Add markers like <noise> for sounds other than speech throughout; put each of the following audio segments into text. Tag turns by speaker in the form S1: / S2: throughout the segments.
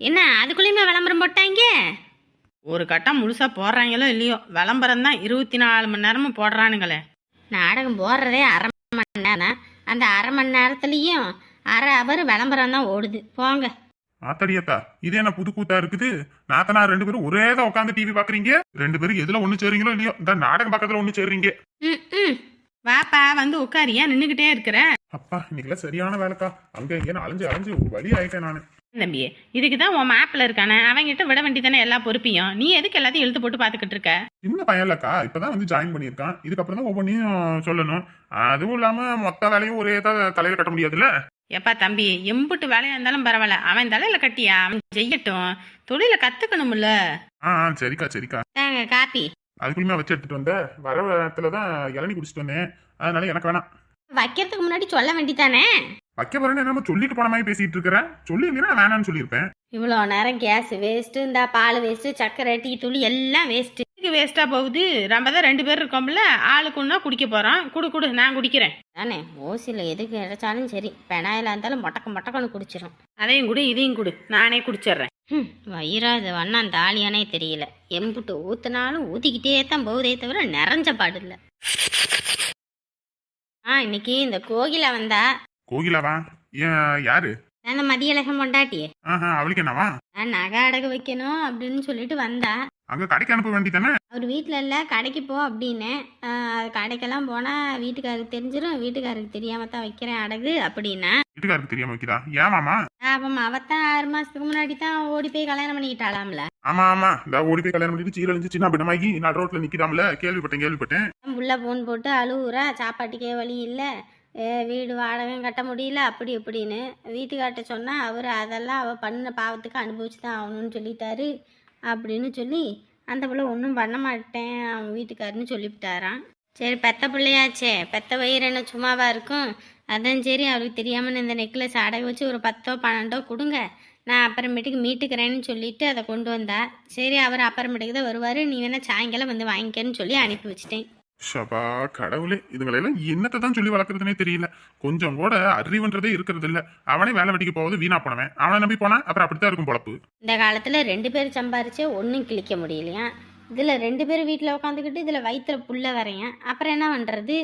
S1: என்ன அதுக்குள்ளேயுமே விளம்பரம் போட்டாங்க?
S2: ஒரு கட்டம் முழுசா போடுறாங்களோ இல்லையோ விளம்பரம் தான் இருபத்தி நாலு மணி நேரமும் போடுறானுங்களே.
S1: நாடகம் போடுறதே அரை மணி நேரம். அந்த அரை மணி நேரத்துலேயும் அரை அவர் விளம்பரம் தான் ஓடுது. போங்க.
S3: ஆத்தடியத்தா இது என்ன புது கூத்தா இருக்குது? நாத்தனா ரெண்டு பேரும் ஒரே தான் உட்காந்து டிவி பாக்குறீங்க? ரெண்டு பேரும் எதுல ஒண்ணு சேர்றீங்களோ இல்லையோ இந்த நாடகம் பக்கத்துல ஒண்ணு சேர்றீங்க.
S1: ம் ம்.
S2: வாப்பா வந்து உட்காரியா நின்றுக்கிட்டே இருக்கிற?
S3: அப்பா இன்னைக்குலாம் சரியான வேலைக்கா. அங்க இங்க அலைஞ்சு அலைஞ்சு ஒரு வழி ஆயிட்டேன் நானு.
S2: தம்பி இதுக்கு தான் உன் மாப்பிள்ள இருக்கானே. அவங்கிட்ட விட வேண்டியதானே எல்லா பொறுப்பையும்? நீ எதுக்கு எல்லாத்தையும் இழுத்து போட்டு பார்த்துக்கிட்டு இருக்க?
S3: சின்ன பையன் இல்லக்கா இப்பதான் வந்து ஜாயின் பண்ணியிருக்கான். இதுக்கப்புறம் தான் ஒவ்வொன்றையும் சொல்லணும். அதுவும் இல்லாம மொத்த வேலையும் ஒரே தான் தலையில கட்ட முடியாதுல்ல?
S2: எப்பா தம்பி எம்புட்டு வேலையா இருந்தாலும் பரவாயில்ல. அவன் தலையில கட்டியா? அவன் செய்யட்டும். தொழில கத்துக்கணும்ல.
S3: ஆ சரிக்கா சரிக்கா.
S1: காப்பி.
S3: அதுக்குள்ளயுமே வச்சு எடுத்துட்டு வந்த. வர தான் இளநி குடிச்சிட்டு வந்தேன். அதனால எனக்கு வேணாம்.
S1: வைக்கிறதுக்கு முன்னாடி சொல்ல வேண்டித்தானே
S3: வைக்க போறேன்னு என்னமோ சொல்லிட்டு போன மாதிரி பேசிட்டு இருக்கிறேன் சொல்லி நான் வேணாம்னு சொல்லியிருப்பேன்.
S1: இவ்வளோ நேரம் கேஸ் வேஸ்ட்டு இந்த பால் வேஸ்ட்டு சர்க்கரை டீ தூள் எல்லாம் வேஸ்ட்டு
S2: இதுக்கு வேஸ்டா போகுது? நம்ம தான் ரெண்டு பேர் இருக்கோம்ல ஆளுக்கு ஒன்றா குடிக்க போறோம். குடு குடு நான் குடிக்கிறேன்.
S1: தானே ஓசியில் எதுக்கு கிடைச்சாலும் சரி பெனாயில் இருந்தாலும் மொட்டக்க மொட்டக்கன்னு குடிச்சிடும்
S2: அதையும் குடு இதையும் குடு நானே குடிச்சிடுறேன்
S1: ம் வயிறாது வண்ணான் தாலியானே தெரியல. எம்புட்டு ஊத்துனாலும் ஊத்திக்கிட்டே தான் போகுதே தவிர நிறைஞ்ச பாடு இல்லை. ஆ இன்னைக்கு இந்த கோகிலா வந்தா.
S3: கோகிலாவா? ஏன் யாரு?
S1: அந்த மதியழகம் கொண்டாட்டி
S3: ஆஹா அவளுக்கு என்னவா?
S1: நான் நகை அடகு வைக்கணும் அப்படின்னு சொல்லிட்டு வந்தா.
S3: அங்க கடைக்கு அனுப்ப வேண்டியதானே
S1: அவர் வீட்டில் இல்லை கடைக்கு போ அப்படின்னு. கடைக்கெல்லாம் போனால் வீட்டுக்காருக்கு தெரிஞ்சிடும் வீட்டுக்காருக்கு தெரியாம தான் வைக்கிறேன் அடகு அப்படின்னா.
S3: வீட்டுக்காருக்கு தெரியாம வைக்கிறா? ஏன் மாமா?
S1: அவத்தான் ஆறு மாதத்துக்கு முன்னாடி தான் ஓடி போய் கல்யாணம் பண்ணிக்கிட்டாளாம்ல.
S3: ஆமா ஆமா. இந்த ஓடி போய் கல்யாணம் பண்ணிட்டு சீரழிஞ்சு சின்ன பின்னமாகி நான் ரோட்ல நிக்கிறாமல கேள்விப்பட்டேன் கேள்விப்பட்டேன்.
S1: உள்ள ஃபோன் போட்டு அழுவுறா. சாப்பாட்டுக்கே வழி இல்லை. வீடு வாடகையும் கட்ட முடியல அப்படி இப்படின்னு. வீட்டுக்கார்ட்ட சொன்னால் அவர் அதெல்லாம் அவள் பண்ண பாவத்துக்கு அனுபவிச்சு தான் ஆகணும்னு சொல்லிட்டாரு. அப்படின்னு சொல்லி அந்த பிள்ளை ஒன்றும் பண்ண மாட்டேன் அவன் வீட்டுக்காருன்னு சொல்லிவிட்டாராம். சரி பெத்த பிள்ளையாச்சே. பெத்த வயிறு என்ன சும்மாவா இருக்கும்? அதான் சரி அவருக்கு தெரியாமல் இந்த நெக்லஸ் அடகு வச்சு ஒரு பத்தோ பன்னெண்டோ கொடுங்க. நான் அப்புறமேட்டுக்கு மீட்டுக்கிறேன்னு சொல்லிட்டு அதை கொண்டு வந்தா. சரி அவர் அப்புறமேட்டுக்கு தான் வருவார். நீ வேணா சாயங்காலம் வந்து வாங்கிக்கன்னு சொல்லி அனுப்பி வச்சிட்டேன்.
S3: ஷபா கடவுளே இதுங்களெல்லாம் என்னத்தை தான் சொல்லி வளர்க்குறதுனே தெரியல. கொஞ்சம் கூட அறிவுன்றதே இருக்கிறது இல்ல அவனே வேலை வெட்டிக்கு போவது வீணா போனவன். அவனை நம்பி போனா அப்புறம் அப்படித்தான் இருக்கும் பொழப்பு.
S1: இந்த காலத்தில் ரெண்டு பேர் சம்பாரிச்சு ஒன்றும் கிழிக்க முடியலையா? இதில் ரெண்டு பேர் வீட்டில் உட்காந்துக்கிட்டு இதில் வயிற்றுல புல்ல வரையன். அப்புறம் என்ன பண்ணுறது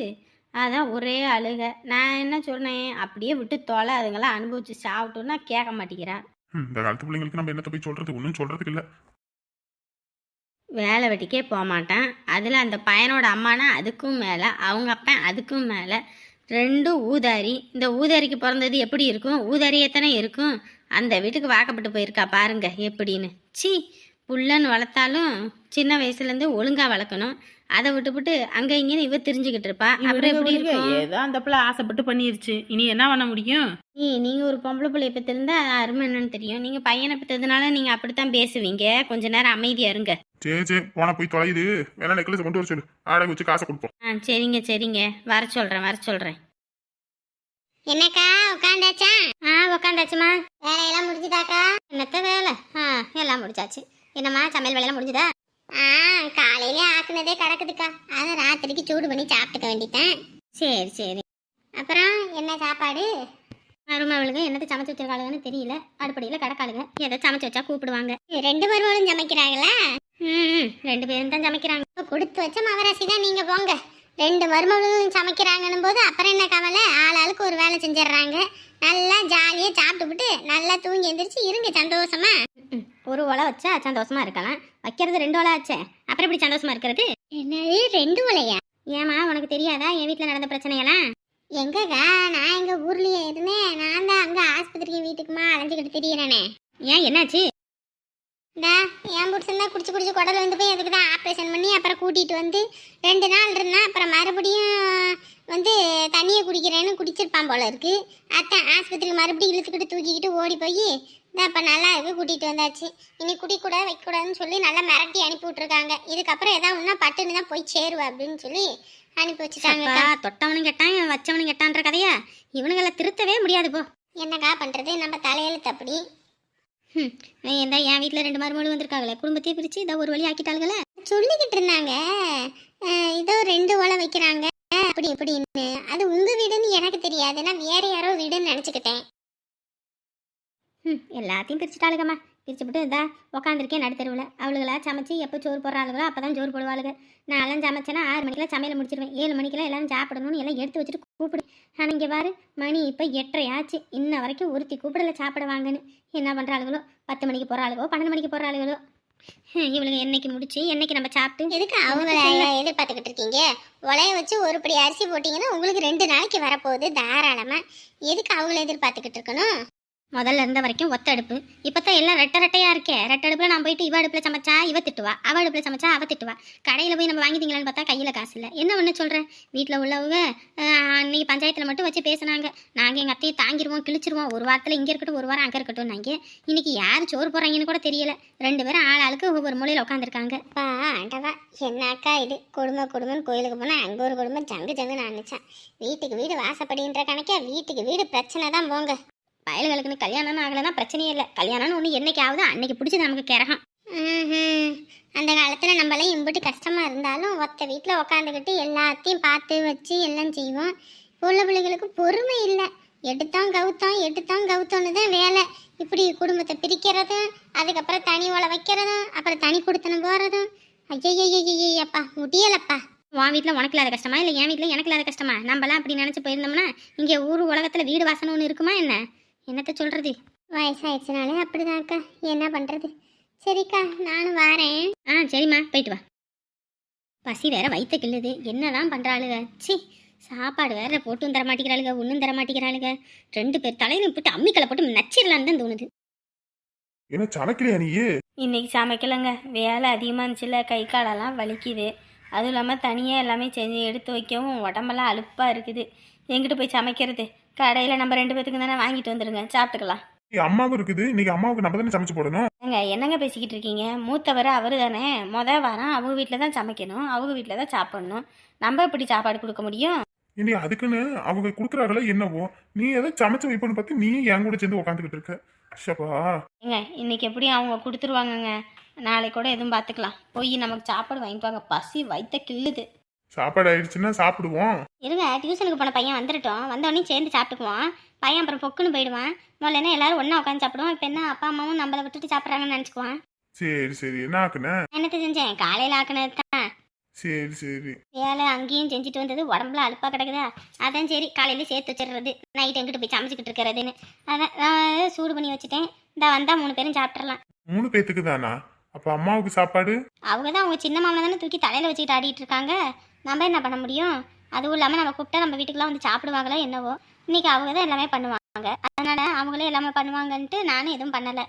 S1: அதான் ஒரே அழுக. நான் என்ன சொன்னேன்? அப்படியே விட்டு தொலை அதுங்களாம் அனுபவிச்சு சாப்பிட்டோன்னா கேட்க மாட்டேங்கிறா.
S3: ஹம், இந்த காலத்து பிள்ளைங்களுக்கு நம்ம என்னத்தை போய் சொல்றது? ஒன்றும் சொல்றதுக்கு இல்லை.
S1: வேலை வெட்டிக்கே போக மாட்டான். அதில் அந்த பையனோட அம்மானா அதுக்கும் மேலே அவங்க அப்பன் அதுக்கும் மேலே. ரெண்டும் ஊதாரி. இந்த ஊதாரிக்கு பிறந்தது எப்படி இருக்கும்? ஊதாரி எத்தனை இருக்கும்? அந்த வீட்டுக்கு வாக்கப்பட்டு போயிருக்கா பாருங்க எப்படின்னு. சி புள்ளன்னு வளர்த்தாலும் சின்ன வயசுலேருந்து ஒழுங்காக வளர்க்கணும். அதை விட்டுவிட்டு அங்கே இங்கேன்னு இவ தெரிஞ்சுக்கிட்டு இருப்பா. அப்புறம் எப்படி இருக்கும்?
S2: ஏதோ அந்த பிள்ளை ஆசைப்பட்டு பண்ணிருச்சு. இனி என்ன பண்ண முடியும்?
S1: நீ நீங்கள் ஒரு பொம்பளை பிள்ளைய பெற்றிருந்தா அது அருமை என்னன்னு தெரியும். நீங்கள் பையனை பெற்றதுனால நீங்கள் அப்படித்தான் பேசுவீங்க. கொஞ்ச நேரம் அமைதியாக இருங்க.
S3: சரி சரி போனா போய் தொலையுது. வேணா நெக்லஸ் கொண்டு வர சொல்லு. அடகு வச்சு காசை கொடுப்போம்.
S1: ஆ சரிங்க சரிங்க. வர சொல்கிறேன் வர சொல்கிறேன்
S4: என்னக்கா உட்காந்தாச்சா
S1: ஆ உக்காந்தாச்சுமா
S4: வேலையெல்லாம் முடிஞ்சுதாக்கா?
S1: என்னத்த வேலை? ஆ எல்லாம் முடிச்சாச்சு என்னம்மா சமையல் வேலையெல்லாம் முடிஞ்சுதா?
S4: ஆ காலையிலே ஆக்குனதே கிடக்குதுக்கா. அதை ராத்திரிக்கு சூடு பண்ணி சாப்பிட்டுக்க வேண்டிட்டேன்
S1: சரி சரி.
S4: அப்புறம் என்ன சாப்பாடு?
S1: மருமகளுக்கு என்னத்தை சமைச்சு வச்சிருக்காளுங்கன்னு தெரியல. அடுப்படியில் கிடக்காளுங்க. எதை சமைச்சு வச்சா கூப்பிடுவாங்க.
S4: ரெண்டு மருமகளும் சமைக்கிறாங்களா?
S1: ம் ரெண்டு பேரும் தான் சமைக்கிறாங்க.
S4: கொடுத்து வச்ச மவராசி தான் நீங்க போங்க. ரெண்டு மருமகளும் சமைக்கிறாங்கன்னும் போது அப்புறம் என்ன கவலை? ஆள் ஆளுக்கு ஒரு வேலை செஞ்சிடுறாங்க. நல்லா ஜாலியா சாப்பிட்டுவிட்டு நல்லா தூங்கி எந்திரிச்சு இருங்க சந்தோஷமா.
S1: ஒரு ஒலை வச்சா சந்தோஷமா இருக்கலாம். வைக்கிறது ரெண்டு ஒலை ஆச்சே. அப்புறம் எப்படி சந்தோஷமா இருக்கிறது?
S4: என்னது ரெண்டு உலையா
S1: ஏமா உனக்கு தெரியாதா? என் வீட்டில் நடந்த பிரச்சனையெல்லாம்?
S4: எங்கக்கா? நான் எங்க ஊர்லயே இருந்தேன். நான் தான் அங்க ஆஸ்பத்திரிக்கு வீட்டுக்குமா அலைஞ்சுக்கிட்டு திரியறேனே.
S1: ஏன் என்னாச்சு?
S4: டா என் புருஷன் தான் குடிச்சு குடிச்சு குடல் வந்து போய் அதுக்கு தான் ஆப்ரேஷன் பண்ணி அப்புறம் கூட்டிகிட்டு வந்து ரெண்டு நாள் இருந்தான் அப்புறம் மறுபடியும் வந்து தண்ணியை குடிக்கிறேன்னு குடிச்சிருப்பான் போல இருக்கு. அத்தான் ஆஸ்பத்திரிக்கு மறுபடியும் இழுத்துக்கிட்டு தூக்கிக்கிட்டு ஓடி போய் தான் இப்போ நல்லா இருக்கு கூட்டிகிட்டு வந்தாச்சு. இனி குடிக்கூடாது வைக்கக்கூடாதுன்னு சொல்லி நல்லா மிரட்டி அனுப்பி விட்ருக்காங்க இதுக்கப்புறம் ஏதாவது ஒன்றா பட்டுன்னு தான் போய் சேருவா அப்படின்னு சொல்லி அனுப்பி வச்சுட்டாங்க
S1: அப்பா, தொட்டவனும் கெட்டான் வச்சவனும் கெட்டான்ற கதையா? இவனுங்களை திருத்தவே முடியாது போ.
S4: என்னக்கா பண்ணுறது நம்ம தலையெழுத்து அப்படி.
S1: நீ இந்த என் வீட்டில் ரெண்டு மருமகளும் வந்திருக்காங்களே? குடும்பத்தையே பிரித்து இதை ஒரு வழி ஆக்கிட்டாளுங்களே
S4: சொல்லிக்கிட்டு இருந்தாங்க. இதோ ரெண்டு ஓலை வைக்கிறாங்க. அப்படி இப்படின்னு. அது உங்க வீடுன்னு எனக்கு தெரியாது. நான் வேற யாரோ வீடுன்னு நினச்சிக்கிட்டேன்.
S1: ம் எல்லாத்தையும் பிரிச்சுட்டாளுங்கம்மா பிரிச்சு விட்டு இதா உக்காந்துருக்கேன் நடுத்தருவில் அவளுகளா சமைச்சு எப்போ சோறு போடுறாளுகளோ அப்போ தான் சோறு போடுவாளுங்க நான் எல்லாம் சமைச்சேன்னா ஆறு மணிக்கெல்லாம் சமையலை முடிச்சிருவேன். ஏழு மணிக்கெல்லாம் எல்லாரும் சாப்பிடணும்னு எல்லாம் எடுத்து வச்சுட்டு கூப்பிடு. ஆனால் இங்கே பாரு மணி இப்போ எட்டரை ஆச்சு இன்ன வரைக்கும் ஒருத்தி கூப்பிடல சாப்பிட வாங்கன்னு. என்ன பண்ணுறாளுகளோ பத்து மணிக்கு போகிறாளுகளோ பன்னெண்டு மணிக்கு போகிறாளுகளோ இவளுங்க என்னைக்கு முடிச்சு என்னைக்கு நம்ம சாப்பிட்டு? எதுக்கு அவங்கள எதிர்பார்த்துக்கிட்டு இருக்கீங்க? உலைய வச்சு ஒரு படி அரிசி போட்டிங்கன்னா உங்களுக்கு ரெண்டு நாளைக்கு வரப்போகுது தாராளமாக எதுக்கு அவங்கள எதிர்பார்த்துக்கிட்டு இருக்கணும்? முதல்ல இருந்த வரைக்கும் ஒத்த அடுப்பு. இப்போ தான் எல்லாம் ரெட்டை ரெட்டையாக இருக்கே. ரெட்டை அடுப்பில் நான் போயிட்டு இவ அடுப்பில் சமைச்சா இவ திட்டுவா. அவ அடுப்பில் சமைச்சா அவ திட்டுவா. கடையில் போய் நம்ம வாங்கிட்டீங்களான்னு பார்த்தா கையில் காசு இல்லை. என்ன ஒன்று சொல்கிறேன் வீட்டில் உள்ளவங்க அன்னைக்கு பஞ்சாயத்தில் மட்டும் வச்சு பேசுனாங்க. நாங்கள் எங்கள் அத்தையை தாங்கிடுவோம் கிழிச்சிருவோம். ஒரு வாரத்தில் இங்கே இருக்கட்டும் ஒரு வாரம் அங்கே இருக்கட்டும் நாங்கள் இன்னைக்கு யார் சோறு போகிறாங்கன்னு கூட தெரியல. ரெண்டு பேரும் ஆள் ஆளுக்கு ஒவ்வொரு மூலையில் உட்காந்துருக்காங்க பா ஆண்டவா என்னக்கா இது? குடும்ப குடும்பம் கோயிலுக்கு போனால் அங்கே ஒரு குடும்பம் ஜங்கு ஜங்கு நான் நினச்சேன் வீட்டுக்கு வீடு வாசப்படின்ற கணக்கே வீட்டுக்கு வீடு பிரச்சனை தான் போங்க. பயல்களுக்குன்னு கல்யாணம்னு ஆகலைன்னா பிரச்சனையே இல்லை. கல்யாணம்னு ஒன்று என்னைக்காவது அன்னைக்கு பிடிச்சது நமக்கு கிரகம். அந்த காலத்தில் நம்மளாம் இம்புட்டு கஷ்டமாக இருந்தாலும் ஒத்த வீட்டில் உக்காந்துக்கிட்டு எல்லாத்தையும் பார்த்து வச்சு எல்லாம் செய்வோம். உள்ள பிள்ளைகளுக்கு பொறுமை இல்லை. எடுத்தோம் கவுத்தோம் எடுத்தோம் கவுத்தோன்னு தான் வேலை. இப்படி குடும்பத்தை பிரிக்கிறதும் அதுக்கப்புறம் தனி ஓலை வைக்கிறதும் அப்புறம் தனி கொடுத்தனம் போகிறதும் ஐயய்யய்யப்பா முடியலப்பா. உன் வீட்டில் உனக்கு இல்லாத கஷ்டமா? இல்லை என் வீட்டில் எனக்கு இல்லாத கஷ்டமா? நம்மலாம் அப்படி நினச்சி போயிருந்தோம்னா இங்கே ஊர் உலகத்தில் வீடு வாசனை ஒன்று இருக்குமா என்ன? என்னத்த சொல்கிறது வயசாயிடுச்சுனாலே அப்படிதான்க்கா என்ன பண்ணுறது சரிக்கா நானும் வரேன். ஆ சரிம்மா போயிட்டு வா. பசி வேற வயிற்ற கிள்ளுது. என்னதான் பண்ணுறாளுங்க சி சாப்பாடு வேற போட்டும் தர மாட்டேங்கிறாளுங்க ஒன்றும் தர மாட்டேங்கிறாளுங்க ரெண்டு பேர் தலையிலும் போட்டு அம்மிக்கலை போட்டு நச்சிடலான்னு தான் தோணுது.
S3: என்ன சமைக்கலையா நீ
S2: இன்னைக்கு சமைக்கலைங்க. வேலை அதிகமாக இருந்துச்சுல கை காலெல்லாம் வலிக்குது. அதுவும் இல்லாமல் தனியாக எல்லாமே செஞ்சு எடுத்து வைக்கவும் உடம்பெல்லாம் அலுப்பாக இருக்குது. எங்கிட்டு போய் சமைக்கிறது. கடையில் நம்ம ரெண்டு பேத்துக்கு தானே வாங்கிட்டு வந்துடுங்க சாப்பிட்டுக்கலாம்.
S3: அம்மாவும் இருக்குது. இன்னைக்கு அம்மாவுக்கு நம்ம தானே சமைச்சு போடணும்?
S2: ஏங்க என்னங்க பேசிக்கிட்டு இருக்கீங்க? மூத்தவர் அவர் தானே. மொதல் வாரம் அவங்க வீட்டில் தான் சமைக்கணும். அவங்க வீட்டில் தான் சாப்பிடணும். நம்ம எப்படி சாப்பாடு கொடுக்க முடியும்?
S3: இனி அதுக்குன்னு அவங்க கொடுக்குறாங்களோ என்னவோ நீ ஏதோ சமைச்சு வைப்பன்னு பார்த்து நீ என் கூட சேர்ந்து உட்காந்துக்கிட்டு இருக்க. ஷப்பா.
S2: ஏங்க இன்னைக்கு எப்படி அவங்க கொடுத்துருவாங்கங்க? நாளைக்கு கூட எதுவும் பார்த்துக்கலாம். போய் நமக்கு சாப்பாடு வாங்கிட்டு வாங்க பசி வயிற்ற கிள்ளுது.
S3: சாப்பாடு ஆயிடுச்சுன்னா சாப்பிடுவோம்.
S1: இருங்க டியூஷனுக்கு போன பையன் வந்துடட்டும் வந்தோடனே சேர்ந்து சாப்பிட்டுக்குவான். பையன் அப்புறம் பொக்குன்னு போயிடுவான். முதல்ல என்ன எல்லாரும் ஒன்றா உட்காந்து சாப்பிடுவோம். இப்போ என்ன அப்பா அம்மாவும் நம்மளை விட்டுட்டு சாப்பிட்றாங்கன்னு நினச்சிக்குவான்.
S3: சரி சரி. என்ன ஆக்குன?
S1: என்னத்தை செஞ்சேன்? காலையில் ஆக்கினது தான்.
S3: சரி சரி.
S1: வேலை அங்கேயும் செஞ்சுட்டு வந்தது. உடம்புல அலுப்பாக கிடக்குதா? அதான் சரி. காலையில் சேர்த்து வச்சிடுறது. நைட் எங்கிட்டு போய் சமைச்சிக்கிட்டு இருக்கிறதுன்னு. அதான் நான் சூடு பண்ணி வச்சுட்டேன். இந்த வந்தால் மூணு பேரும் சாப்பிட்றலாம்
S3: மூணு பேத்துக்கு தானா அப்ப அம்மாவுக்கு சாப்பாடு?
S1: அவங்க தான் அவங்க சின்ன மாமனை தானே தூக்கி தலையில் வச்சுக்கிட்டு ஆடிட்டு இருக்காங்க. நம்ம என்ன பண்ண முடியும்? அதுவும் இல்லாமல் நம்ம கூப்பிட்டா நம்ம வீட்டுக்குலாம் வந்து சாப்பிடுவாங்களோ என்னவோ இன்னைக்கு அவங்க தான் எல்லாமே பண்ணுவாங்க. அதனால அவங்களே எல்லாமே பண்ணுவாங்கன்ட்டு நானும் எதுவும் பண்ணலை.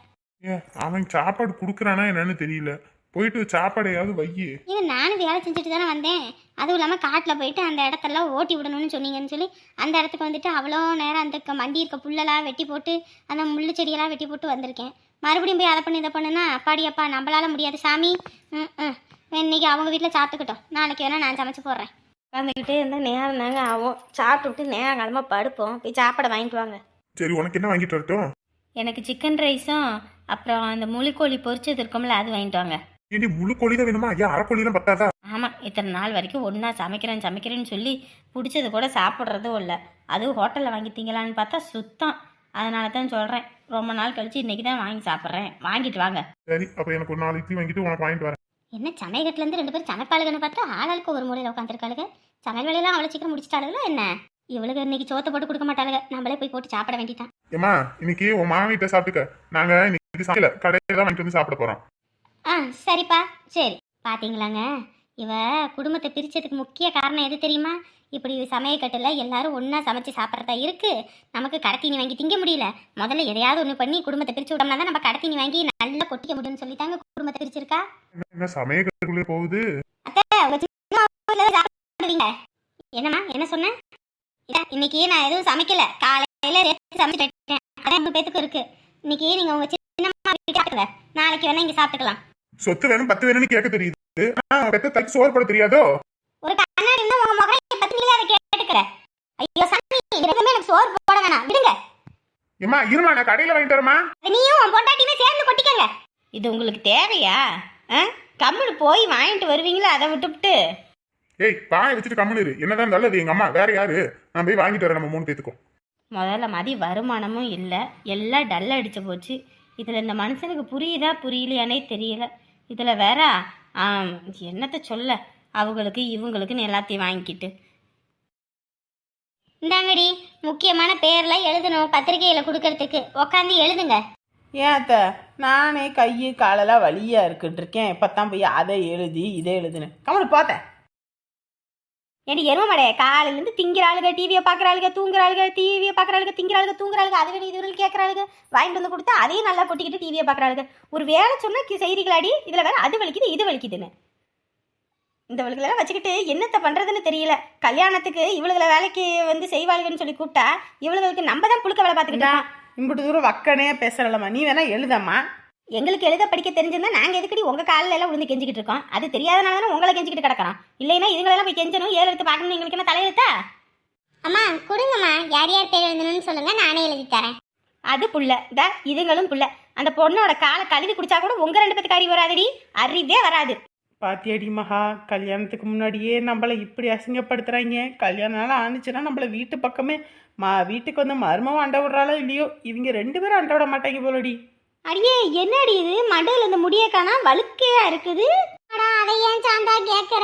S3: அவன் சாப்பாடு கொடுக்குறானா என்னன்னு தெரியல. போயிட்டு சாப்பாடையாவது வையி.
S1: இது நானும் வேலை செஞ்சுட்டு தானே வந்தேன். அதுவும் இல்லாமல் காட்டில் போயிட்டு அந்த இடத்தெல்லாம் ஓட்டி விடணும்னு சொன்னீங்கன்னு சொல்லி அந்த இடத்துக்கு வந்துட்டு அவ்வளோ நேரம் அந்த மண்டி இருக்க புல்லெல்லாம் வெட்டி போட்டு அந்த முள்ளு செடியெல்லாம் வெட்டி போட்டு வந்திருக்கேன். மறுபடியும் போய் அதை பண்ணி இதை பண்ணுனா அப்பாடி அப்பா நம்மளால முடியாது சாமி. ம் ம் இன்னைக்கு அவங்க வீட்டில் சாப்பிட்டுக்கிட்டோம். நாளைக்கு வேணால் நான் சமைச்சு போடுறேன்.
S2: உட்காந்துக்கிட்டே இருந்தால் நேரம் தாங்க ஆகும். சாப்பிட்டுட்டு நேரம் காலமாக படுப்போம். போய் சாப்பாடை வாங்கிட்டு வாங்க.
S3: சரி உனக்கு என்ன வாங்கிட்டு வரட்டும்?
S2: எனக்கு சிக்கன் ரைஸும் அப்புறம் அந்த முழுக்கோழி பொரிச்சது இருக்கும்ல அது வாங்கிட்டு வாங்க.
S3: ஏண்டி முழு கோழி தான் வேணுமா? ஏன் அரை கோழி தான் பத்தாதா?
S2: ஆமாம் இத்தனை நாள் வரைக்கும் ஒன்றா சமைக்கிறேன் சமைக்கிறேன்னு சொல்லி பிடிச்சது கூட சாப்பிட்றதும் இல்லை. அதுவும் ஹோட்டலில் வாங்கி திங்கலான்னு பார்த்தா சுத்தம். அதனால தான் சொல்கிறேன் ரொம்ப நாள் கழிச்சு இன்றைக்கி தான் வாங்கி சாப்பிட்றேன். வாங்கிட்டு வாங்க.
S3: சரி அப்ப எனக்கு ஒரு நாலு இட்லி வாங்கிட்டு உனக்கு வாங்கிட்டு வரேன்.
S1: என்ன சமையக்கட்டுலேருந்து ரெண்டு பேரும் சமைப்பாளுகன்னு பார்த்தா ஆளாளுக்கு ஒரு மூலையில் உட்காந்துருக்காளுங்க சமையல் வேலையெல்லாம் அவ்வளோ சீக்கிரம் முடிச்சிட்டாளுங்களா என்ன? இவளுக்கு இன்னைக்கு சோத்தை போட்டு கொடுக்க மாட்டாளுங்க நம்மளே போய் போட்டு சாப்பிட வேண்டியதான்
S3: ஏமா இன்னைக்கு உன் மாமா வீட்டை சாப்பிட்டுக்க. நாங்க இன்னைக்கு சமைக்கல கடையில தான் வாங்கிட்டு வந்து சாப்பிட போறோம்.
S1: ஆ சரிப்பா. சரி. பாத்தீங்களாங்க? இவ குடும்பத்தை பிரிச்சதுக்கு முக்கிய காரணம் எது தெரியுமா? இப்படி சமையக்கட்டில் எல்லாரும் ஒன்றா சமைச்சு சாப்பிட்றதா இருக்கு. நமக்கு கடத்தீனி வாங்கி திங்க முடியல. முதல்ல எதையாவது ஒன்று பண்ணி குடும்பத்தை பிரிச்சு விட்டோம்னா தான் நம்ம கடத்தீனி வாங்கி நல்லா கொட்டிக்க முடியும்னு சொல்லிட்டாங்க குடும்பத்தை பிரிச்சிருக்கா.
S3: என்ன சமயக்கட்டுக்குள்ளே போகுது?
S1: என்னம்மா என்ன சொன்ன? இன்னைக்கு நான் எதுவும் சமைக்கல. காலையில சமைச்சிட்டேன் அதான் பேத்துக்கு இருக்கு. இன்னைக்கு நீங்க உங்க சின்ன மாமா வீட்டுக்கு சாப்பிடுங்க நாளைக்கு வேணா இங்க சாப்பிட்டுக்கலாம்.
S3: சொத்து வேணும் பத்து வேணும்னு கேட்க தெரியுது. பெத்த தச்சு சோறு போட தெரியாதோ?
S1: ஒரு கண்ணாடி இருந்தா உங்க முகம் பத்தி நீங்களே அதை கேட்டுக்கிற ஐயோ சாமி இது ரெண்டுமே எனக்கு சோறு போட வேணாம். விடுங்க.
S3: ஏமா இருமா நான் கடையில வாங்கிட்டு வரமா
S1: அது நீயும் உன் பொண்டாட்டியுமே சேர்ந்து கொட்டிக்கங்க.
S2: இது உங்களுக்கு தேவையா? ஆ? கம்முன்னு போய் வாங்கிட்டு வருவீங்களா? அதை விட்டுவிட்டு
S3: ஏய் பாய வச்சுட்டு கம்முனு இரு. என்னதான் இருந்தாலும் அது எங்க அம்மா வேற யாரு? நான் போய் வாங்கிட்டு வரேன் நம்ம மூணு பேத்துக்கும்.
S2: முதல்ல மதி வருமானமும் இல்லை. எல்லாம் டல் அடிச்சு போச்சு.
S1: இதில் இந்த மனுஷனுக்கு புரியுதா புரியலையானே தெரியல. இதில் வேற ஆம், என்னத்த சொல்ல? அவங்களுக்கு இவங்களுக்குன்னு எல்லாத்தையும் வாங்கிக்கிட்டு.
S4: இந்தாங்கடி முக்கியமான பேர்லாம் எழுதணும் பத்திரிக்கையில் கொடுக்கறதுக்கு. உக்காந்து எழுதுங்க.
S2: ஏன் அத்தை? நானே கை காலெல்லாம் வலியா இருக்குன்னு இருக்கேன். இப்பதான் போய் அதை எழுதி இதை எழுதுன்னு. கம்மனு பார்த்தேன்
S1: ஏடி எருமடே காலையிலேருந்து திங்கிற ஆளுங்க டிவியை பார்க்குற ஆளுங்க தூங்குற ஆளுங்க டிவியை பார்க்குற ஆளுங்க திங்கிற ஆளுங்க தூங்குற ஆளுங்க அது வேணும் இது வேணும் கேட்குற ஆளுங்க வாங்கிட்டு வந்து கொடுத்தா அதையும் நல்லா கொட்டிக்கிட்டு டிவியை பார்க்குற ஆளுங்க ஒரு வேலை சொன்னால் செய்கிறீங்களாடி இதில் வேற அது வலிக்குது இது வலிக்குதுன்னு. இந்த இவளுகளெல்லாம் வச்சுக்கிட்டு என்னத்த பண்ணுறதுன்னு தெரியல. கல்யாணத்துக்கு இவளுகளை வேலைக்கு வந்து செய்வாளுங்கன்னு சொல்லி கூப்பிட்டா இவளுகளுக்கு நம்ம தான் புழுக்க வேலை பார்த்துக்கிட்டா
S2: இம்பிட்டு தூரம் வக்கனே பேசுறலம்மா. நீ வேணா எழுதம்மா.
S1: எங்களுக்கு எழுத படிக்க தெரிஞ்சிருந்தா நாங்கள் எதுக்கடி உங்கள் காலில் எல்லாம் விழுந்து கெஞ்சிக்கிட்டு இருக்கோம்? அது தெரியாதனால தானே உங்களை கெஞ்சிக்கிட்டு கிடக்கிறோம். இல்லைன்னா இதுங்களெல்லாம் போய் கெஞ்சணும் ஏழு எடுத்து பார்க்கணும் எங்களுக்கு என்ன தலையெழுத்தா?
S4: அம்மா கொடுங்கம்மா. யார் யார் பேர் எழுதணும்னு சொல்லுங்க நானே எழுதி தரேன்.
S1: அது புள்ள. இந்த இதுங்களும் புள்ள. அந்த பொண்ணோட காலை கழுவி குடிச்சா கூட உங்க ரெண்டு பேத்துக்கு அறிவு வராதடி. அறிவே வராது.
S2: பாத்தியடி மகா கல்யாணத்துக்கு முன்னாடியே நம்மளை இப்படி அசிங்கப்படுத்துறாங்க கல்யாணம் நாள் நம்மளை நம்மள வீட்டு பக்கமே மா வீட்டுக்கு வந்து மருமம் அண்டை விடுறாளோ இல்லையோ இவங்க ரெண்டு பேரும் அண்டை விட மாட்டாங்க போலடி.
S1: அடியே என்னடி இது? மண்டையில் இந்த முடிய காணா வழுக்கையா இருக்குது?
S4: அதை ஏன் சாந்தா கேட்குற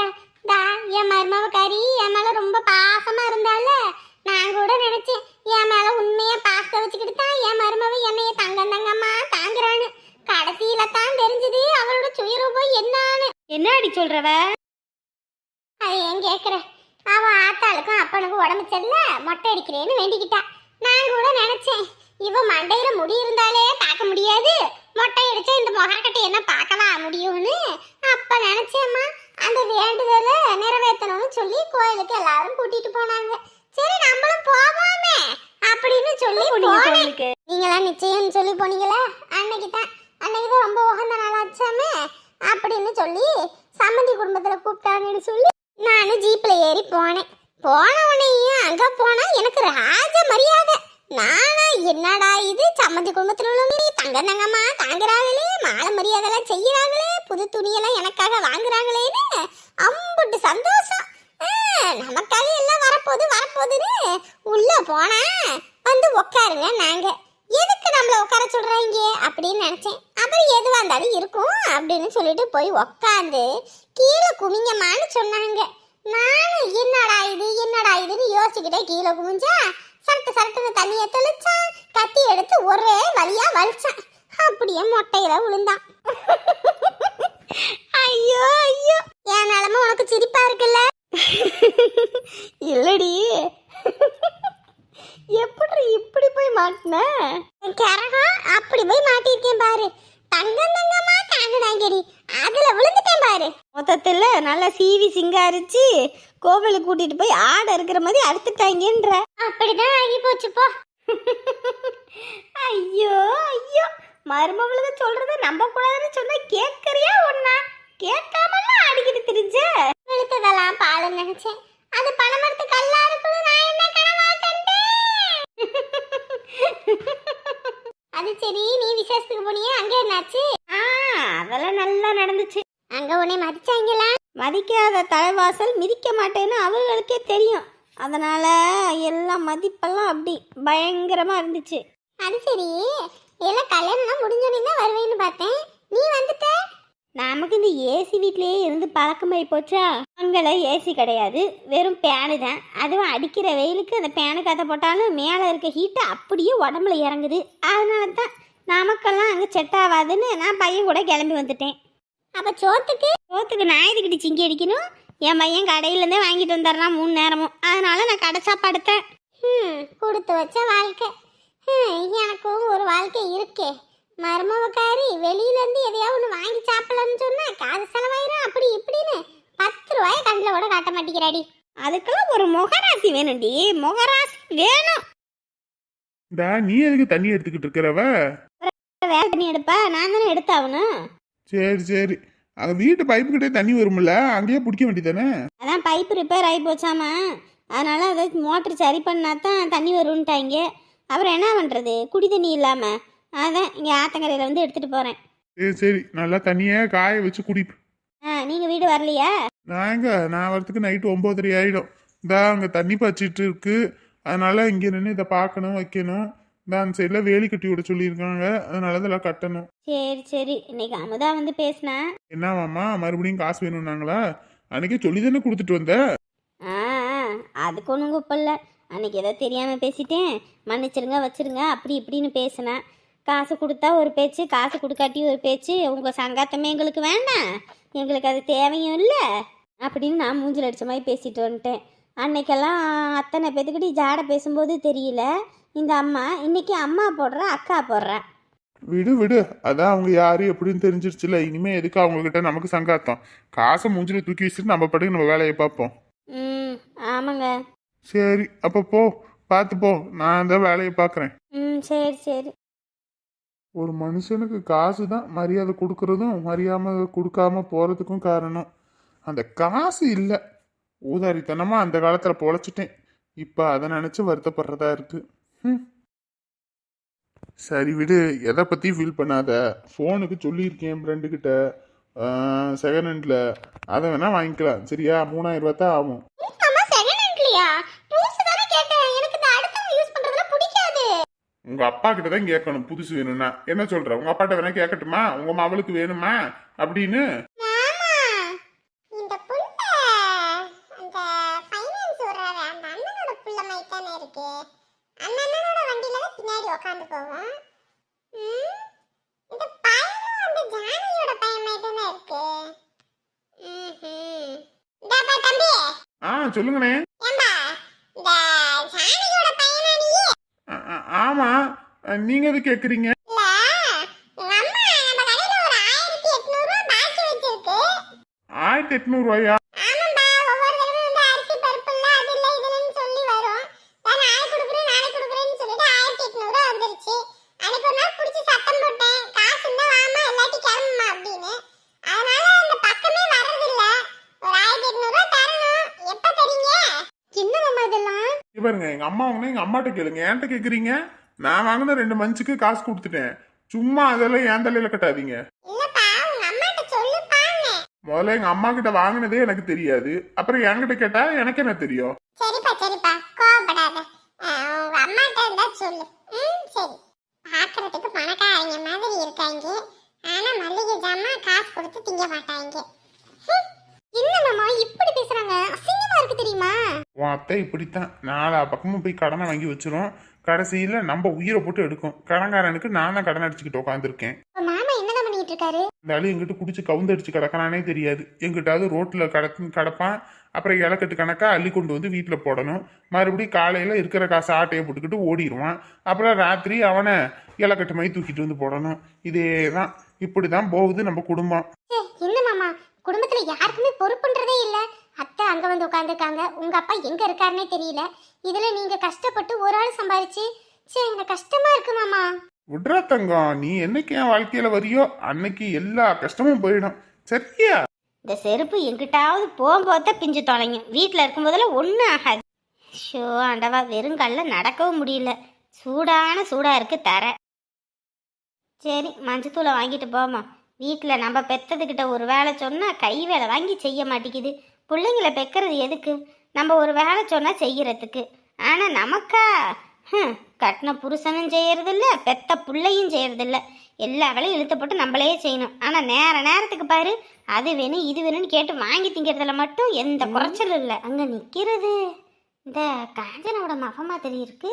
S4: தா என் மருமவக்காரி என் மேல ரொம்ப பாசமா இருந்தால நான் கூட நினைச்சேன் என் மேல உண்மையா பாசத்தை வச்சுக்கிட்டு தான் என் மருமவ என்னைய தங்கம் தங்கம்மா தாங்குறான்னு. கடைசியில தான் தெரிஞ்சது அவளோட சுயரூபம் என்னன்னு.
S1: என்ன அடி சொல்றவ?
S4: அதை ஏன் கேக்குற? அவன் ஆத்தாளுக்கும் அப்பனுக்கும் உடம்பு சரியில்ல மொட்டை அடிக்கிறேன்னு வேண்டிக்கிட்டா. நான் கூட நினைச்சேன் இவன் மண்டையில முடி இருந்தாலே பார்க்க முடியாது மொட்டை அடிச்சா இந்த முகரக்கட்டை என்ன பார்க்கவா முடியும்னு அப்ப நினைச்சேம்மா அந்த வேண்டுதலை நிறைவேற்றணும்னு சொல்லி கோயிலுக்கு எல்லாரும் கூட்டிட்டு போனாங்க சரி நம்மளும் போவோமே அப்படின்னு சொல்லி போனேன்
S1: கோயிலுக்கு
S4: நீங்களாம் நிச்சயம்னு சொல்லி போனீங்களா அன்னைக்கு தான் அன்னைக்கு தான் ரொம்ப உகந்த நாளாச்சாமே அப்படின்னு சொல்லி சம்மந்தி குடும்பத்துல கூப்பிட்டாங்கன்னு சொல்லி நானும் ஜீப்ல ஏறி போனேன் போன உடனேயும் அங்க போனா எனக்கு ராஜ மரியாதை நானா என்னடா இது சம்மந்தி குடும்பத்துல உள்ளவங்க தங்க தங்கம்மா தாங்குறாங்களே மாலை மரியாதைலாம் செய்யறாங்களே புது துணியெல்லாம் எனக்காக வாங்குறாங்களேன்னு அம்புட்டு சந்தோஷம். நமக்காக எல்லாம் வரப்போகுது வரப்போகுதுன்னு உள்ள போனா வந்து உட்காருங்க நாங்க. எதுக்கு நம்மள உட்கார சொல்றாங்க அப்படின்னு நினைச்சேன். அப்புறம் எதுவா இருந்தாலும் இருக்கும் அப்படின்னு சொல்லிட்டு போய் உக்காந்து கீழே குமிங்கம்மான்னு சொன்னாங்க. நானும் என்னடா இது என்னடா இதுன்னு யோசிச்சுக்கிட்டே கீழே குமிஞ்சா சரட்டு சரட்டுன்னு தண்ணியை தெளிச்சான் கத்தி எடுத்து ஒரே வழியா வலிச்சேன். அப்படியே மொட்டையில விழுந்தான். <laughs> ஐயோ ஐயோ. என் நிலமை உனக்கு சிரிப்பா இருக்குல்ல?
S1: இல்லடி. எப்படி இப்படி போய் மாட்டின?
S4: கரகம் அப்படி போய் மாட்டிருக்கேன் பாரு. தங்கம் தங்கமா தாங்குனாங்கடி. அதுல விழுந்துட்டேன் பாரு.
S1: மொத்தத்தில் நல்லா சீவி சிங்காரிச்சு கோவிலுக்கு கூட்டிட்டு போய் ஆடை இருக்கிற மாதிரி அறுத்துட்டாங்கன்ற
S4: அப்படிதான் ஆகி போச்சு போ.
S1: ஐயோ ஐயோ. மருமகளுக்கு சொல்றத நம்ப கூடாதுன்னு சொன்னா கேட்கறியா ஒன்னா கேட்காமலாம் அடிக்கிட்டு திரிஞ்ச?
S4: வெளுத்ததெல்லாம் பால் நினைச்சேன். அது பணமரத்து கல்லா இருக்குன்னு நான் என்ன கனவா கண்டேன்? அது சரி நீ விசேஷத்துக்கு போனியே அங்க என்னாச்சு?
S1: ஆ அதெல்லாம் நல்லா நடந்துச்சு.
S4: அங்க உன்னை மதிச்சாங்களா?
S1: மதிக்காத தலைவாசல் மிதிக்க மாட்டேன்னு அவங்களுக்கே தெரியும். அதனால எல்லாம் மதிப்பெல்லாம் அப்படி பயங்கரமா இருந்துச்சு.
S4: அது சரி எல்லாம் கல்யாணம்லாம் முடிஞ்சோடனே தான் வருவேன்னு பார்த்தேன். நீ வந்துட்ட?
S1: நமக்கு இந்த ஏசி வீட்லயே இருந்து பழக்கமாயி போச்சா? அங்கே ஏசி கிடையாது. வெறும் பேனு தான். அதுவும் அடிக்கிற வெயிலுக்கு அந்த பேனு கதை போட்டாலும் மேலே இருக்க ஹீட்டு அப்படியே உடம்புல இறங்குது. அதனால தான் நமக்கெல்லாம் அங்கே செட் ஆகாதுன்னு நான் பையன் கூட கிளம்பி வந்துட்டேன்.
S4: அப்ப சோத்துக்கு?
S1: சோத்துக்கு நான் இதுக்கிட்டு சிங்கி அடிக்கணும்? என் பையன் கடையிலேருந்தே வாங்கிட்டு வந்துடுறான் மூணு நேரமும். அதனால நான் கடை சாப்பாடுத்தேன்
S4: கொடுத்து வச்ச வாழ்க்கை. வாழ்க்கை இருக்கே. மருமவக்காரி வெளியில இருந்து எதையாவது ஒன்று வாங்கி சாப்பிடலாம்னு சொன்னா காசு செலவாயிரும். அப்படி இப்படின்னு பத்து ரூபாய் கண்ணில் கூட காட்ட மாட்டேங்கிறாடி.
S1: அதுக்கெல்லாம் ஒரு முகராசி வேணும்டி. முகராசி வேணும்.
S3: இந்த நீ எதுக்கு தண்ணி எடுத்துக்கிட்டு இருக்கிறவ?
S1: வேலை பண்ணி எடுப்பா. நான் தானே எடுத்தாகணும்.
S3: சரி சரி. அங்க வீட்டு பைப்பு கிட்டே தண்ணி வரும்ல அங்கேயே பிடிக்க வேண்டியதானே?
S1: அதான் பைப்பு ரிப்பேர் ஆகி போச்சாமா. அதனால அதை மோட்ரு சரி பண்ணா தான் தண்ணி வரும்ன்ட்டாங்க அப்புறம் என்ன பண்ணுறது குடி தண்ணி இல்லாமல் அதான் இங்கே ஆத்தங்கரையில் வந்து எடுத்துகிட்டு போகிறேன்
S3: சரி சரி. நல்லா தண்ணியை காய வச்சு குடி.
S1: ஆ நீங்கள் வீடு வரலையா?
S3: நான் எங்க? நான் வரத்துக்கு நைட்டு ஒம்போதரை ஆயிடும். இந்த அங்கே தண்ணி பச்சிட்டு இருக்கு. அதனால இங்கே நின்று இதை பார்க்கணும் வைக்கணும். இந்த அந்த சைடில் வேலி கட்டி விட சொல்லியிருக்காங்க. அதனால இதெல்லாம் கட்டணும்.
S1: சரி சரி. இன்னைக்கு அமுதா வந்து பேசினா?
S3: என்னவாம்மா மறுபடியும் காசு வேணும்னாங்களா? அன்னைக்கே சொல்லி தானே கொடுத்துட்டு வந்த?
S1: ஆ ஆ, அதுக்கு ஒன்றும் குப்பில்ல அன்னைக்கு ஏதோ தெரியாமல் பேசிட்டேன். மன்னிச்சிருங்க வச்சிருங்க அப்படி இப்படின்னு பேசினேன் காசு கொடுத்தா ஒரு பேச்சு காசு கொடுக்காட்டி ஒரு பேச்சு. உங்கள் சங்காத்தமே எங்களுக்கு வேண்டாம். எங்களுக்கு அது தேவையும் இல்லை. அப்படின்னு நான் மூஞ்சில் அடித்த மாதிரி பேசிட்டு வந்துட்டேன். அன்னைக்கெல்லாம் அத்தனை பேத்துக்கிட்ட ஜாடை பேசும்போது தெரியல. இந்த அம்மா இன்னைக்கு அம்மா போடுற அக்கா போடுறா.
S3: விடு விடு. அதான் அவங்க யாரு எப்படின்னு தெரிஞ்சிருச்சுல. இனிமே எதுக்கு அவங்க கிட்ட நமக்கு சங்காத்தம்? காசை மூஞ்சில தூக்கி வச்சுட்டு நம்ம பாட்டுக்கு நம்ம வேலையை பார்ப்போம்.
S1: ம் ஆமாங்க.
S3: சரி அப்போ போ. பார்த்து போ. நான் தான் வேலையை பார்க்குறேன்
S1: ம் சரி சரி.
S3: ஒரு மனுஷனுக்கு காசு தான் மரியாதை கொடுக்கறதும் மரியாதை கொடுக்காம போகிறதுக்கும் காரணம். அந்த காசு இல்லை. ஊதாரித்தனமாக அந்த காலத்தில் பொழைச்சிட்டேன். இப்போ அதை நினச்சி வருத்தப்படுறதா இருக்கு. ம். சரி விடு. எதை பற்றி ஃபீல் பண்ணாத? ஃபோனுக்கு சொல்லியிருக்கேன் ஃப்ரெண்டுக்கிட்ட செகண்ட் ஹேண்டில் அதை வேணால் வாங்கிக்கலாம். சரியா? மூணாயிரம் ரூபா தான் ஆகும்.
S4: ஹேண்ட்லயா புதுசு தானே கேட்டேன். எனக்கு இந்த அடுத்தவங்க யூஸ் பண்றதுல பிடிக்காது.
S3: உங்க அப்பா கிட்ட தான் கேட்கணும். புதுசு வேணும்னா. என்ன சொல்ற? உங்க அப்பாட்ட வேணா கேட்கட்டுமா? உங்க மவளுக்கு வேணுமா? அப்படின்னு.
S4: உட்காந்து போவோம் இந்த பையனும் அந்த ஜானியோட பையன் மாதிரி தானே இருக்கு.
S3: ஆ சொல்லுங்கண்ணே
S4: ஏம்பா இந்த ஜானியோட பையனா நீ
S3: ஆ, ஆ, ஆமா நீங்க எது கேக்குறீங்க?
S4: ஆயிரத்தி எட்நூறு ரூபாய் பாக்கி வச்சிருக்கு
S3: ஆயிரத்தி எட்நூறு ரூபாயா
S4: ஆமாம்பா ஒவ்வொரு தடவை வந்து அரிசி பருப்பு இல்ல அது இல்ல இதுலன்னு சொல்லி வரும் நான் நாளை கொடுக்குறேன் நாளை கொடுக்குறேன்னு சொல்லிட்டு ஆயிரத்தி எட்நூறு ரூபா வந்துருச்சு அன்னைக்கு ஒரு நாள் பிடிச்சி சத்தம் போட்டேன் காசு இருந்தா வாமா இல்லாட்டி கிளம்புமா அப்படின்னு அதனால அந்த பக்கமே வர்றது இல்ல ஒரு ஆயிரத்தி எட்நூறு ரூபா தரணும் எப்ப தரீங்க என்ன மாமா இதெல்லாம்
S3: இங்க பாருங்க எங்க அம்மா வாங்கினா எங்க அம்மாட்ட கேளுங்க. என்கிட்ட கேக்குறீங்க? நான் வாங்கின ரெண்டு மந்த்ஸுக்கு காசு கொடுத்துட்டேன். சும்மா அதெல்லாம் என் தலையில கட்டாதீங்க. முதல்ல எங்க அம்மா கிட்ட வாங்கினதே எனக்கு தெரியாது. அப்புறம் என்கிட்ட கேட்டா எனக்கு என்ன தெரியும்?
S4: சரிப்பா சரிப்பா. கோவப்படாத. உங்க அம்மாட்ட இருந்தா சொல்லு. ம் சரி. பார்க்கறதுக்கு பணக்காரங்க மாதிரி இருக்காங்க. ஆனா மல்லிகை ஜாமான் காசு கொடுத்து திங்க மாட்டாங்க. என்ன மாமா இப்படி பேசுறாங்க. இருக்கு தெரியுமா?
S3: உன் அத்தை இப்படித்தான். நாலா பக்கமும் போய் கடனை வாங்கி வச்சிரும். கடைசியில நம்ம உயிரை போட்டு எடுக்கும். கடன்காரனுக்கு நான் தான் கடன் அடிச்சுக்கிட்டு உட்காந்துருக்கேன்
S4: மாமா என்னதான் பண்ணிட்டு இருக்காரு?
S3: இந்த ஆளு எங்கிட்ட குடிச்சு கவுந்தடிச்சு கிடக்கிறானே தெரியாது. எங்கிட்டாவது ரோட்ல கடத்து கிடப்பான். அப்புறம் இலக்கட்டு கணக்கா அள்ளி கொண்டு வந்து வீட்டில் போடணும். மறுபடியும் காலையில இருக்கிற காசு ஆட்டையை போட்டுக்கிட்டு ஓடிடுவான் அப்புறம் ராத்திரி அவனை இலக்கட்டு மாதிரி தூக்கிட்டு வந்து போடணும். இதே தான். இப்படி தான் போகுது நம்ம குடும்பம்.
S4: என்ன மாமா? குடும்பத்துல யாருக்குமே பொறுப்புன்றதே இல்ல. அத்தை அங்க வந்து உட்காந்துருக்காங்க உங்க அப்பா எங்க இருக்காருன்னே தெரியல. இதுல நீங்க கஷ்டப்பட்டு ஒரு ஆள் சம்பாதிச்சு சே எனக்கு கஷ்டமா இருக்கு மாமா.
S3: விட்றா தங்கம். நீ என்னைக்கு என் வாழ்க்கையில வரியோ அன்னைக்கு எல்லா கஷ்டமும் போயிடும். சரியா?
S1: இந்த செருப்பு எங்கிட்டாவது போகும்போது பிஞ்சு தொலைங்க வீட்டில் இருக்கும்போதெல்லாம் ஒன்றும் ஆகாது. ஷோ ஆண்டவா வெறுங்கால்ல நடக்கவும் முடியல. சூடான சூடாக இருக்கு தர. சரி மஞ்சத்தூளை வாங்கிட்டு போமா வீட்டில் நம்ம பெத்ததுக்கிட்ட ஒரு வேலை சொன்னால் கை வேலை வாங்கி செய்ய மாட்டேங்குது. பிள்ளைங்களை பெக்கிறது எதுக்கு? நம்ம ஒரு வேலை சொன்னால் செய்யறதுக்கு. ஆனால் நமக்கா? ஹம், கட்டின புருஷனும் செய்யறதில்ல பெத்த பிள்ளையும் செய்யறதில்ல. எல்லா வேலையும் இழுத்து போட்டு நம்மளே செய்யணும். ஆனால் நேர நேரத்துக்கு பாரு அது வேணும் இது வேணும்னு கேட்டு வாங்கி திங்கிறதுல மட்டும் எந்த குறைச்சலும் இல்லை. அங்கே நிற்கிறது இந்த காஞ்சனோட மக மாதிரி இருக்கு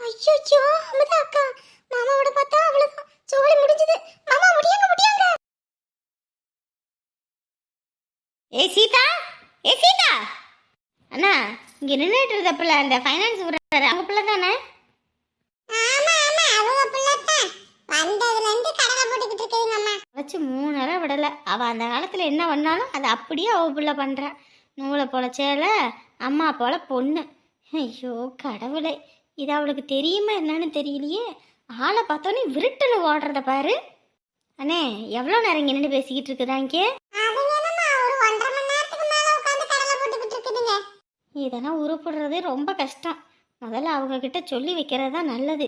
S4: ஐயோ அமுதா அக்கா. மாமாவோட பார்த்தா அவ்வளவுதான். சோழி முடிஞ்சது. மாமா முடியாங்க முடியாங்க.
S1: ஏ சீதா? ஏ சீதா? அண்ணா இங்கே நின்றுட்டு இருந்தப்பில்ல அந்த ஃபைனான்ஸ் விடுறாரு அவங்க பிள்ளை தானே?
S4: இருந்து
S1: வச்சு மூணு நேரம் விடலை. அவள் அந்த காலத்தில் என்ன பண்ணாலும் அதை அப்படியே அவ பிள்ளை பண்ணுறா நூலை போல சேலை அம்மா போல பொண்ணு. ஐயோ கடவுளே இது அவளுக்கு தெரியுமா என்னன்னு தெரியலையே. ஆளை பார்த்தோன்னே விருட்டுன்னு ஓடுறத பாரு. அண்ணே எவ்வளோ நேரம் இங்கே நின்று பேசிக்கிட்டு இருக்குதாங்க
S4: அது என்னம்மா ஒரு ஒன்றரை மணி நேரத்துக்கு மேல உட்காந்து கடலை போட்டுக்கிட்டு இருக்குதுங்க
S1: இதெல்லாம் உருப்படுறது ரொம்ப கஷ்டம். முதல்ல அவங்கக்கிட்ட சொல்லி வைக்கிறது தான் நல்லது.